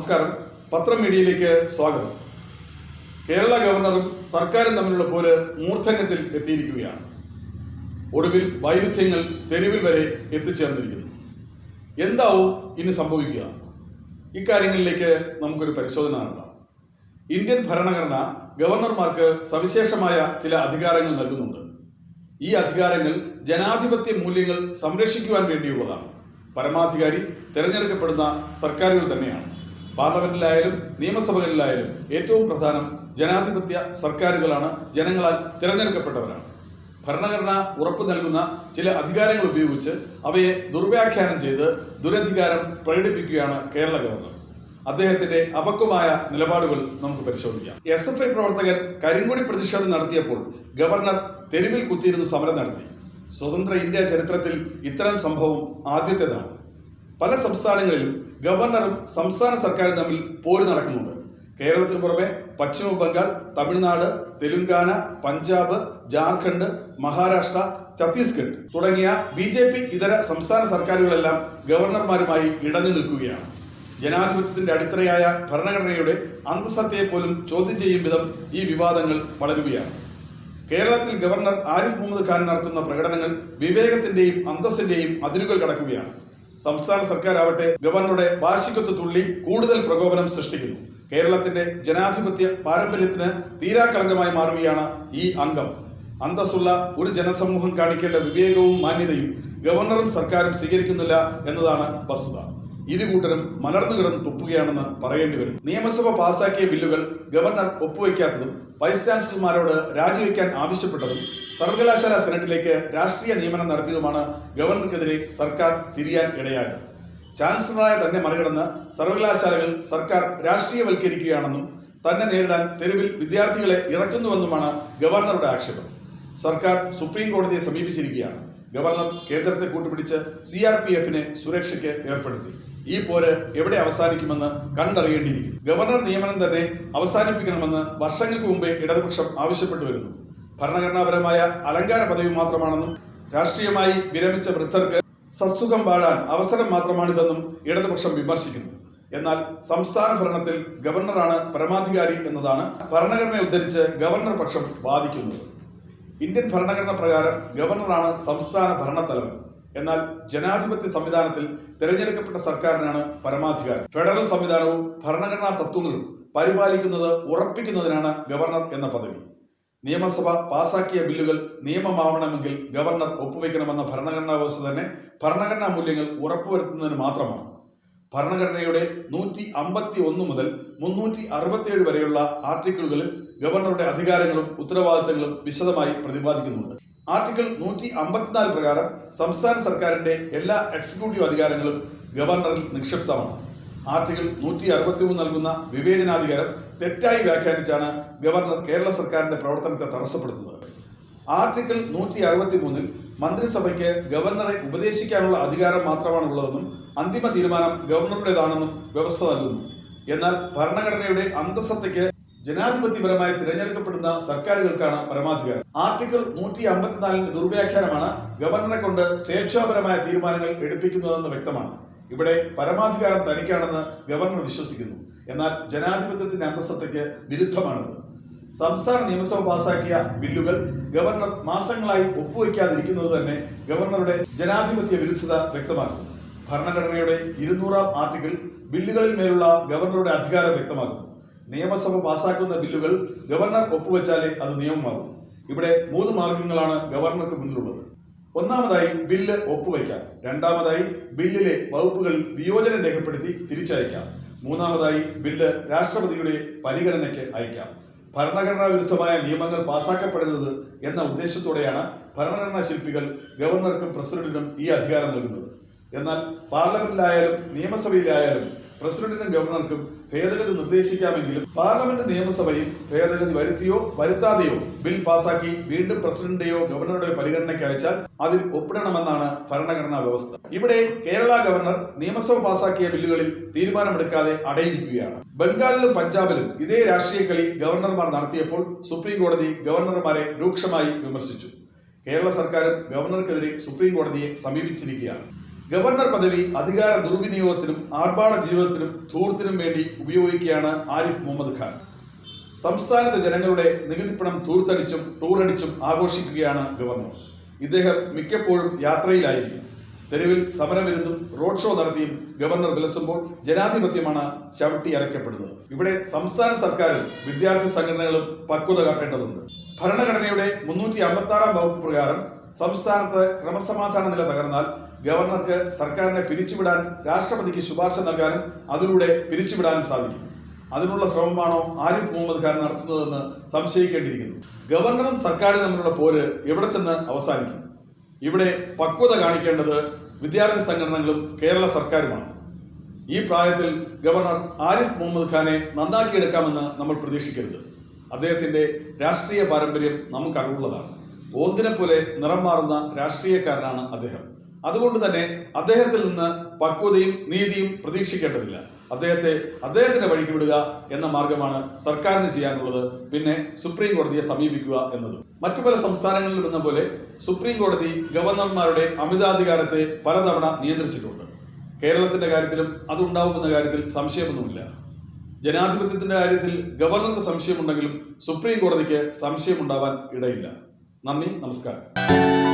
നമസ്കാരം. പത്രം മീഡിയയിലേക്ക് സ്വാഗതം. കേരള ഗവർണറും സർക്കാരും തമ്മിലുള്ള പോര് മൂർധന്യത്തിൽ എത്തിയിരിക്കുകയാണ്. ഒടുവിൽ വൈരുദ്ധ്യങ്ങൾ തെരുവിൽ വരെ എത്തിച്ചേർന്നിരിക്കുന്നു. എന്താവും ഇനി സംഭവിക്കുക? ഇക്കാര്യങ്ങളിലേക്ക് നമുക്കൊരു പരിശോധന നടത്താം. ഇന്ത്യൻ ഭരണഘടന ഗവർണർമാർക്ക് സവിശേഷമായ ചില അധികാരങ്ങൾ നൽകുന്നുണ്ട്. ഈ അധികാരങ്ങൾ ജനാധിപത്യ മൂല്യങ്ങൾ സംരക്ഷിക്കുവാൻ വേണ്ടിയുള്ളതാണ്. പരമാധികാരി തിരഞ്ഞെടുക്കപ്പെടുന്ന സർക്കാരുകൾ തന്നെയാണ്. പാർലമെന്റിലായാലും നിയമസഭകളിലായാലും ഏറ്റവും പ്രധാനം ജനാധിപത്യ സർക്കാരുകളാണ് ജനങ്ങളാൽ തിരഞ്ഞെടുക്കപ്പെട്ടവരാണ്. ഭരണഘടന ഉറപ്പു നൽകുന്ന ചില അധികാരങ്ങൾ ഉപയോഗിച്ച് അവയെ ദുർവ്യാഖ്യാനം ചെയ്ത് ദുരധികാരം പ്രകടിപ്പിക്കുകയാണ് കേരള ഗവർണർ. അദ്ദേഹത്തിന്റെ അപക്വമായ നിലപാടുകൾ നമുക്ക് പരിശോധിക്കാം. എസ് എഫ് ഐ പ്രവർത്തകർ കരിങ്കൊടി പ്രതിഷേധം നടത്തിയപ്പോൾ ഗവർണർ തെരുവിൽ കുത്തിയിരുന്ന് സമരം നടത്തി. സ്വതന്ത്ര ഇന്ത്യ ചരിത്രത്തിൽ ഇത്തരം സംഭവം ആദ്യത്തേതാണ്. പല സംസ്ഥാനങ്ങളിലും ഗവർണറും സംസ്ഥാന സർക്കാരും തമ്മിൽ പോര് നടക്കുന്നുണ്ട്. കേരളത്തിന് പുറമെ പശ്ചിമ ബംഗാൾ തമിഴ്നാട് തെലുങ്കാന പഞ്ചാബ് ജാർഖണ്ഡ് മഹാരാഷ്ട്ര ഛത്തീസ്ഗഡ് തുടങ്ങിയ ബി ജെ പി ഇതര സംസ്ഥാന സർക്കാരുകളെല്ലാം ഗവർണർമാരുമായി ഇടഞ്ഞു നിൽക്കുകയാണ്. ജനാധിപത്യത്തിന്റെ അടിത്തറയായ ഭരണഘടനയുടെ അന്തസത്തയെ പോലും ചോദ്യം ചെയ്യും വിധം ഈ വിവാദങ്ങൾ വളരുകയാണ്. കേരളത്തിൽ ഗവർണർ ആരിഫ് മുഹമ്മദ് ഖാൻ നടത്തുന്ന പ്രകടനങ്ങൾ വിവേകത്തിന്റെയും അന്തസ്സിന്റെയും അതിരുകൾ കടക്കുകയാണ്. സംസ്ഥാന സർക്കാരാവട്ടെ ഗവർണറുടെ വാശിക്കത്ത് തുള്ളി കൂടുതൽ പ്രകോപനം സൃഷ്ടിക്കുന്നു. കേരളത്തിന്റെ ജനാധിപത്യ പാരമ്പര്യത്തിന് തീരാക്കളങ്കമായി മാറുകയാണ് ഈ അംഗം. അന്തസ്സുള്ള ഒരു ജനസമൂഹം കാണിക്കേണ്ട വിവേകവും മാന്യതയും ഗവർണറും സർക്കാരും സ്വീകരിക്കുന്നില്ല എന്നതാണ് വസ്തുത. ഇരു കൂട്ടരും മലർന്നു കിടന്ന് തുപ്പുകയാണെന്ന് പറയേണ്ടി വരുന്നു. നിയമസഭ പാസാക്കിയ ബില്ലുകൾ ഗവർണർ ഒപ്പുവയ്ക്കാത്തതും വൈസ് ചാൻസലർമാരോട് രാജിവെക്കാൻ ആവശ്യപ്പെട്ടതും സർവകലാശാല സെനറ്റിലേക്ക് രാഷ്ട്രീയ നിയമനം നടത്തിയതുമാണ് ഗവർണർക്കെതിരെ സർക്കാർ തിരിയാൻ ഇടയായത്. ചാൻസലറായ തന്നെ മറികടന്ന് സർവകലാശാലകൾ സർക്കാർ രാഷ്ട്രീയവൽക്കരിക്കുകയാണെന്നും തന്നെ നേരിടാൻ തെരുവിൽ വിദ്യാർത്ഥികളെ ഇറക്കുന്നുവെന്നുമാണ് ഗവർണറുടെ ആക്ഷേപം. സർക്കാർ സുപ്രീം കോടതിയെ സമീപിച്ചിരിക്കുകയാണ്. ഗവർണർ കേന്ദ്രത്തെ കൂട്ടുപിടിച്ച് സി ആർ പി എഫിനെ സുരക്ഷയ്ക്ക് ഏർപ്പെടുത്തി. ഈ പോര് എവിടെ അവസാനിക്കുമെന്ന് കണ്ടറിയേണ്ടിയിരിക്കുന്നു. ഗവർണർ നിയമനം തന്നെ അവസാനിപ്പിക്കണമെന്ന് വർഷങ്ങൾക്ക് മുമ്പേ ഇടതുപക്ഷം ആവശ്യപ്പെട്ടു വരുന്നു. ഭരണഘടനാപരമായ അലങ്കാര പദവി മാത്രമാണെന്നും രാഷ്ട്രീയമായി വിരമിച്ച വൃദ്ധർക്ക് സസുഖം വാഴാൻ അവസരം മാത്രമാണിതെന്നും ഇടതുപക്ഷം വിമർശിക്കുന്നു. എന്നാൽ സംസ്ഥാന ഭരണത്തിൽ ഗവർണറാണ് പരമാധികാരി എന്നതാണ് ഭരണഘടനയെ ഉദ്ധരിച്ച് ഗവർണർ പക്ഷം വാദിക്കുന്നത്. ഇന്ത്യൻ ഭരണഘടന പ്രകാരം ഗവർണറാണ് സംസ്ഥാന ഭരണത്തലവൻ. എന്നാൽ ജനാധിപത്യ സംവിധാനത്തിൽ തിരഞ്ഞെടുക്കപ്പെട്ട സർക്കാരിനാണ് പരമാധികാരം. ഫെഡറൽ സംവിധാനവും ഭരണഘടനാ തത്വങ്ങളും പരിപാലിക്കുന്നത് ഉറപ്പിക്കുന്നതിനാണ് ഗവർണർ എന്ന പദവി. നിയമസഭ പാസാക്കിയ ബില്ലുകൾ നിയമമാവണമെങ്കിൽ ഗവർണർ ഒപ്പുവെക്കണമെന്ന ഭരണഘടനാ വ്യവസ്ഥ തന്നെ ഭരണഘടനാ മൂല്യങ്ങൾ ഉറപ്പുവരുത്തുന്നതിന് മാത്രമാണ്. ഭരണഘടനയുടെ നൂറ്റി അമ്പത്തി ഒന്ന് മുതൽ മുന്നൂറ്റി അറുപത്തിയേഴ് വരെയുള്ള ആർട്ടിക്കിളുകളിൽ ഗവർണറുടെ അധികാരങ്ങളും ഉത്തരവാദിത്തങ്ങളും വിശദമായി പ്രതിപാദിക്കുന്നുണ്ട്. ആർട്ടിക്കിൾ നൂറ്റി അമ്പത്തിനാല് പ്രകാരം സംസ്ഥാന സർക്കാരിന്റെ എല്ലാ എക്സിക്യൂട്ടീവ് അധികാരങ്ങളും ഗവർണറിൽ നിക്ഷിപ്തമാണ്. ആർട്ടിക്കിൾ നൂറ്റി അറുപത്തി മൂന്ന് നൽകുന്ന വിവേചനാധികാരം തെറ്റായി വ്യാഖ്യാനിച്ചാണ് ഗവർണർ കേരള സർക്കാരിന്റെ പ്രവർത്തനത്തെ തടസ്സപ്പെടുത്തുന്നത്. ആർട്ടിക്കിൾ നൂറ്റി അറുപത്തി മൂന്നിൽ മന്ത്രിസഭയ്ക്ക് ഗവർണറെ ഉപദേശിക്കാനുള്ള അധികാരം മാത്രമാണ് ഉള്ളതെന്നും അന്തിമ തീരുമാനം ഗവർണറുടേതാണെന്നും വ്യവസ്ഥ നൽകുന്നു. എന്നാൽ ഭരണഘടനയുടെ അന്തസത്തയ്ക്ക് ജനാധിപത്യപരമായി തിരഞ്ഞെടുക്കപ്പെടുന്ന സർക്കാരുകൾക്കാണ് പരമാധികാരം. ആർട്ടിക്കിൾ നൂറ്റി അമ്പത്തിനാലിന്റെ ദുർവ്യാഖ്യാനമാണ് ഗവർണറെ കൊണ്ട് സ്വേച്ഛാപരമായ തീരുമാനങ്ങൾ എടുപ്പിക്കുന്നതെന്ന് വ്യക്തമാണ്. ഇവിടെ പരമാധികാരം തനിക്കാണെന്ന് ഗവർണർ വിശ്വസിക്കുന്നു. എന്നാൽ ജനാധിപത്യത്തിന്റെ അന്തസത്തയ്ക്ക് വിരുദ്ധമാണിത്. സംസ്ഥാന നിയമസഭ പാസാക്കിയ ബില്ലുകൾ ഗവർണർ മാസങ്ങളായി ഒപ്പുവയ്ക്കാതിരിക്കുന്നത് തന്നെ ഗവർണറുടെ ജനാധിപത്യ വിരുദ്ധത വ്യക്തമാക്കുന്നു. ഭരണഘടനയുടെ ഇരുന്നൂറാം ആർട്ടിക്കിൾ ബില്ലുകളിൽ മേലുള്ള ഗവർണറുടെ അധികാരം വ്യക്തമാക്കുന്നു. നിയമസഭ പാസാക്കുന്ന ബില്ലുകൾ ഗവർണർ ഒപ്പുവെച്ചാലേ അത് നിയമമാകും. ഇവിടെ മൂന്ന് മാർഗങ്ങളാണ് ഗവർണർക്ക് മുന്നിലുള്ളത്. ഒന്നാമതായി ബില്ല് ഒപ്പുവയ്ക്കാം രണ്ടാമതായി ബില്ലിലെ വകുപ്പുകൾ വിയോജനം രേഖപ്പെടുത്തി തിരിച്ചയക്കാം. മൂന്നാമതായി ബില്ല് രാഷ്ട്രപതിയുടെ പരിഗണനയ്ക്ക് അയക്കാം. ഭരണഘടനാ വിരുദ്ധമായ നിയമങ്ങൾ പാസാക്കപ്പെടുന്നത് എന്ന ഉദ്ദേശത്തോടെയാണ് ഭരണഘടനാ ശില്പികൾ ഗവർണർക്കും പ്രസിഡന്റിനും ഈ അധികാരം നൽകുന്നത്. എന്നാൽ പാർലമെന്റിലായാലും നിയമസഭയിലായാലും പ്രസിഡന്റിനും ഗവർണർക്കും ഭേദഗതി നിർദ്ദേശിക്കാമെങ്കിലും പാർലമെന്റ് നിയമസഭയിൽ ഭേദഗതി വരുത്തിയോ വരുത്താതെയോ ബിൽ പാസാക്കി വീണ്ടും പ്രസിഡന്റിന്റെയോ ഗവർണറുടെയോ പരിഗണനയ്ക്ക് അയച്ചാൽ അതിൽ ഒപ്പിടണമെന്നാണ് ഭരണഘടനാ വ്യവസ്ഥ. ഇവിടെ കേരള ഗവർണർ നിയമസഭ പാസാക്കിയ ബില്ലുകളിൽ തീരുമാനമെടുക്കാതെ അടയിരിക്കുകയാണ്. ബംഗാളിലും പഞ്ചാബിലും ഇതേ രാഷ്ട്രീയ കളി ഗവർണർമാർ നടത്തിയപ്പോൾ സുപ്രീം കോടതി ഗവർണർമാരെ രൂക്ഷമായി വിമർശിച്ചു. കേരള സർക്കാരും ഗവർണർക്കെതിരെ സുപ്രീം കോടതിയെ സമീപിച്ചിരിക്കുകയാണ്. ഗവർണർ പദവി അധികാര ദുർവിനിയോഗത്തിനും ആർഭാട ജീവിതത്തിനും ധൂർത്തിനും വേണ്ടി ഉപയോഗിക്കുകയാണ് ആരിഫ് മുഹമ്മദ് ഖാൻ. സംസ്ഥാനത്തെ ജനങ്ങളുടെ നികുതിപ്പണം തൂർത്തടിച്ചും ടൂറടിച്ചും ആഘോഷിക്കുകയാണ് ഗവർണർ. ഇദ്ദേഹം മിക്കപ്പോഴും യാത്രയിലായിരിക്കും. തെരുവിൽ സമരമിരുന്നും റോഡ് ഷോ നടത്തിയും ഗവർണർ വിലസുമ്പോൾ ജനാധിപത്യമാണ് ചവിട്ടി അരയ്ക്കപ്പെടുന്നത് ഇവിടെ സംസ്ഥാന സർക്കാരും വിദ്യാർത്ഥി സംഘടനകളും പക്വത കാട്ടേണ്ടതുണ്ട്. ഭരണഘടനയുടെ മുന്നൂറ്റി അമ്പത്തി ആറാം വകുപ്പ് പ്രകാരം സംസ്ഥാനത്ത് ക്രമസമാധാന നില തകർന്നാൽ ഗവർണർക്ക് സർക്കാരിനെ പിരിച്ചുവിടാൻ രാഷ്ട്രപതിക്ക് ശുപാർശ നൽകാനും അതിലൂടെ പിരിച്ചുവിടാനും സാധിക്കും. അതിനുള്ള ശ്രമമാണോ ആരിഫ് മുഹമ്മദ് ഖാൻ നടത്തുന്നതെന്ന് സംശയിക്കേണ്ടിയിരിക്കുന്നു. ഗവർണറും സർക്കാരും തമ്മിലുള്ള പോര് എവിടെ ചെന്ന് അവസാനിക്കും? ഇവിടെ പക്വത കാണിക്കേണ്ടത് വിദ്യാർത്ഥി സംഘടനകളും കേരള സർക്കാരുമാണ്. ഈ പ്രായത്തിൽ ഗവർണർ ആരിഫ് മുഹമ്മദ് ഖാനെ നന്നാക്കിയെടുക്കാമെന്ന് നമ്മൾ പ്രതീക്ഷിക്കരുത്. അദ്ദേഹത്തിന്റെ രാഷ്ട്രീയ പാരമ്പര്യം നമുക്കറിവുള്ളതാണ്. ഓന്തിനെ പോലെ നിറം മാറുന്ന രാഷ്ട്രീയക്കാരനാണ് അദ്ദേഹം. അതുകൊണ്ട് തന്നെ അദ്ദേഹത്തിൽ നിന്ന് പക്വതയും നീതിയും പ്രതീക്ഷിക്കേണ്ടതില്ല. അദ്ദേഹത്തെ അദ്ദേഹത്തിന്റെ വഴിക്ക് വിടുക എന്ന മാർഗമാണ് സർക്കാരിന് ചെയ്യാനുള്ളത്. പിന്നെ സുപ്രീം കോടതിയെ സമീപിക്കുക എന്നത്. മറ്റു പല സംസ്ഥാനങ്ങളിലും എന്ന പോലെ സുപ്രീം കോടതി ഗവർണർമാരുടെ അമിതാധികാരത്തെ പലതവണ നിയന്ത്രിച്ചിട്ടുണ്ട്. കേരളത്തിന്റെ കാര്യത്തിലും അതുണ്ടാവുമെന്ന കാര്യത്തിൽ സംശയമൊന്നുമില്ല. ജനാധിപത്യത്തിന്റെ കാര്യത്തിൽ ഗവർണർക്ക് സംശയമുണ്ടെങ്കിലും സുപ്രീം കോടതിക്ക് സംശയമുണ്ടാവാൻ ഇടയില്ല. നന്ദി നമസ്കാരം.